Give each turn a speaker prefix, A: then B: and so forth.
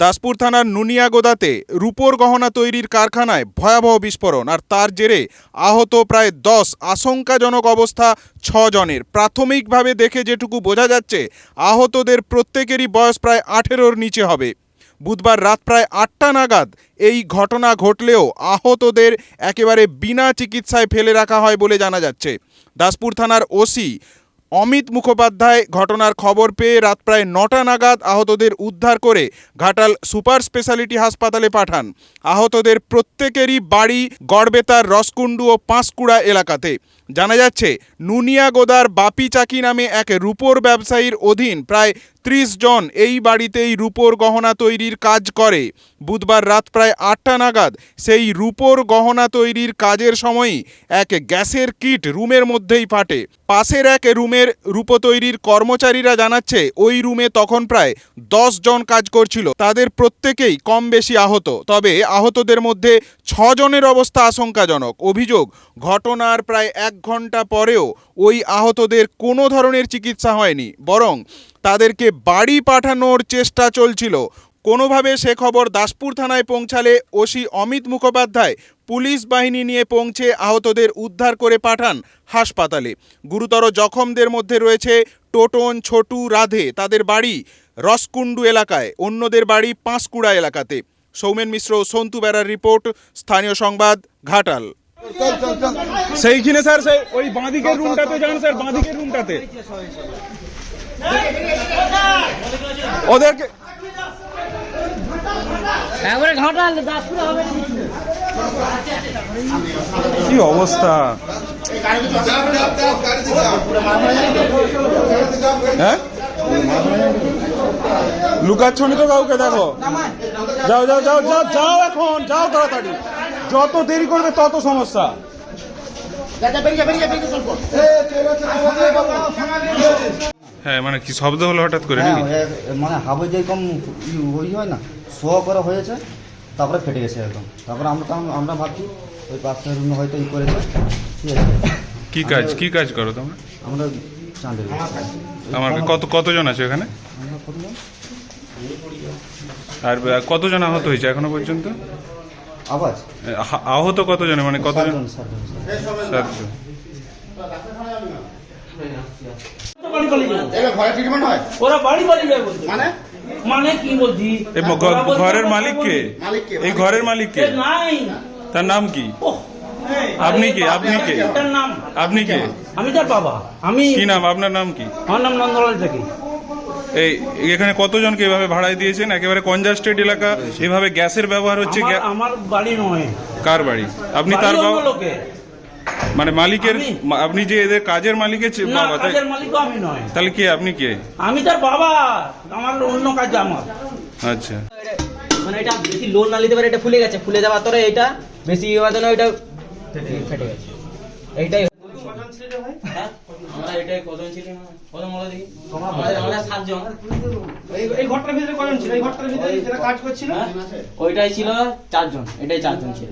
A: দাসপুর থানার নুনিয়াগোদাতে রূপোর গহনা তৈরির কারখানায় ভয়াবহ বিস্ফোরণ, আর তার জেরে আহত প্রায় দশ আশঙ্কাজনক অবস্থা ছজনের। প্রাথমিকভাবে দেখে যেটুকু বোঝা যাচ্ছে, আহতদের প্রত্যেকেরই বয়স প্রায় আঠেরোর নিচে হবে। বুধবার রাত প্রায় আটটা নাগাদ এই ঘটনা ঘটলেও আহতদের একেবারে বিনা চিকিৎসায় ফেলে রাখা হয় বলে জানা যাচ্ছে। দাসপুর থানার ওসি অমিত মুখোপাধ্যায় ঘটনার খবর পেয়ে রাত প্রায় নটা নাগাদ আহতদের উদ্ধার করে ঘাটাল সুপার স্পেশালিটি হাসপাতালে পাঠান। আহতদের প্রত্যেকেরই বাড়ি গড়বেতার, রসকুণ্ডু ও পাঁশকুড়া এলাকাতে। জানা যাচ্ছে নুনিয়াগোদার বাপি চাকি নামে এক রূপোর ব্যবসায়ীর অধীন প্রায় ত্রিশ জন এই বাড়িতেই রূপোর গহনা তৈরির কাজ করে। বুধবার রাত প্রায় আটটা নাগাদ সেই রূপোর গহনা তৈরির কাজের সময়ই এক গ্যাসের কিট রুমের মধ্যেই ফাটে। পাশের এক রুমের রূপো তৈরির কর্মচারীরা জানাচ্ছে, ওই রুমে তখন প্রায় দশ জন কাজ করছিল। তাদের প্রত্যেকেই কম বেশি আহত। তবে আহতদের মধ্যে ছজনের অবস্থা আশঙ্কাজনক। অভিযোগ, ঘটনার প্রায় এক ঘণ্টা পরেও ওই আহতদের কোনো ধরনের চিকিৎসা হয়নি, বরং তাদেরকে বাড়ি পাঠানোর চেষ্টা চলছিল। কোনোভাবে সে খবর দাসপুর থানায় পৌঁছালে ওসি অমিত মুখোপাধ্যায় পুলিশ বাহিনী নিয়ে পৌঁছে আহতদের উদ্ধার করে পাঠান হাসপাতালে। গুরুতর জখমদের মধ্যে রয়েছে টোটন, ছোটু, রাধে, তাদের বাড়ি রসকুণ্ডু এলাকায়, অন্যদের বাড়ি পাঁশকুড়া এলাকাতে। সৌমেন মিশ্র, সন্তু বেড়ার রিপোর্ট, স্থানীয় সংবাদ, ঘাটাল। সেইখানে স্যার সেই ওই বাঁদিকের রুমটাতে যান স্যার বাঁদিকের রুমটাতে ওদেরকে। কি অবস্থা? হ্যাঁ? লুকাচ্ছ তো কাউকে দেখো। যাও যাও যাও যাও যাও এখন যাও তাড়াতাড়ি। যত দেরি করবে তত সমস্যা। হ্যাঁ মানে কি শব্দ হলো হঠাৎ করে
B: হ্যাঁ মানে হাবে যেরকম ওই হয় না শো করা হয়েছে তারপরে ফেটে গেছে একদম। তারপরে আমরা আমরা ভাবছি ওই পাশের রুমে হয়তো ই করেছে ঠিক আছে?
A: কি কাজ কি কাজ করো তোমরা?
B: আমরা চাঁদের
A: আমার কত কতজন আছে এখানে? আর আহ, কতজন আহত হয়েছে এখনও পর্যন্ত?
B: আওয়াজ?
A: আহত কতজন মানে কতজন?
B: সাতজন
C: হয়। মানে?
D: মানে
A: ঘরের। মালিক কে? এই ঘরের মালিক কে? তার নাম কি? আপনি কে? আপনি কে? আপনি কে?
D: আমি তার বাবা। আমি
A: কি নাম? আপনার নাম কি?
D: আমার নাম নন্দলাল থেকে
A: এই এখানে কতজনকে এভাবে ভাড়ায় দিয়েছেন? একেবারে কনজাস্টেড এলাকা এভাবে গ্যাসের ব্যবহার হচ্ছে
D: আমার বাড়ি নয়।
A: কার বাড়ি? আপনি তার বাবা মানে মালিকের আপনি যে এদের কাজের মালিকের বাবা তাই
D: মালিক আমি নয়।
A: তাহলে কে? আপনি কে?
D: আমি তার বাবা। আমার অন্য কাজ আমার।
A: আচ্ছা।
E: মানে এটা বেশি লোন না নিতে পারে এটা ফুলে গেছে। ফুলে যাওয়ার পরে এটা বেশি ইয়ে হওয়ার জন্য এটা ফেটে গেছে। এইটাই? আমরা এটাই কজন ছিল কজন বলো দেখি। আমরা সাতজন।
F: এই ঘরটার ভিতরে কজন ছিল? এই ঘরটার ভিতরে যারা কাজ করছিল?
E: হ্যাঁ? ওইটাই ছিল চারজন। এটাই চারজন ছিল।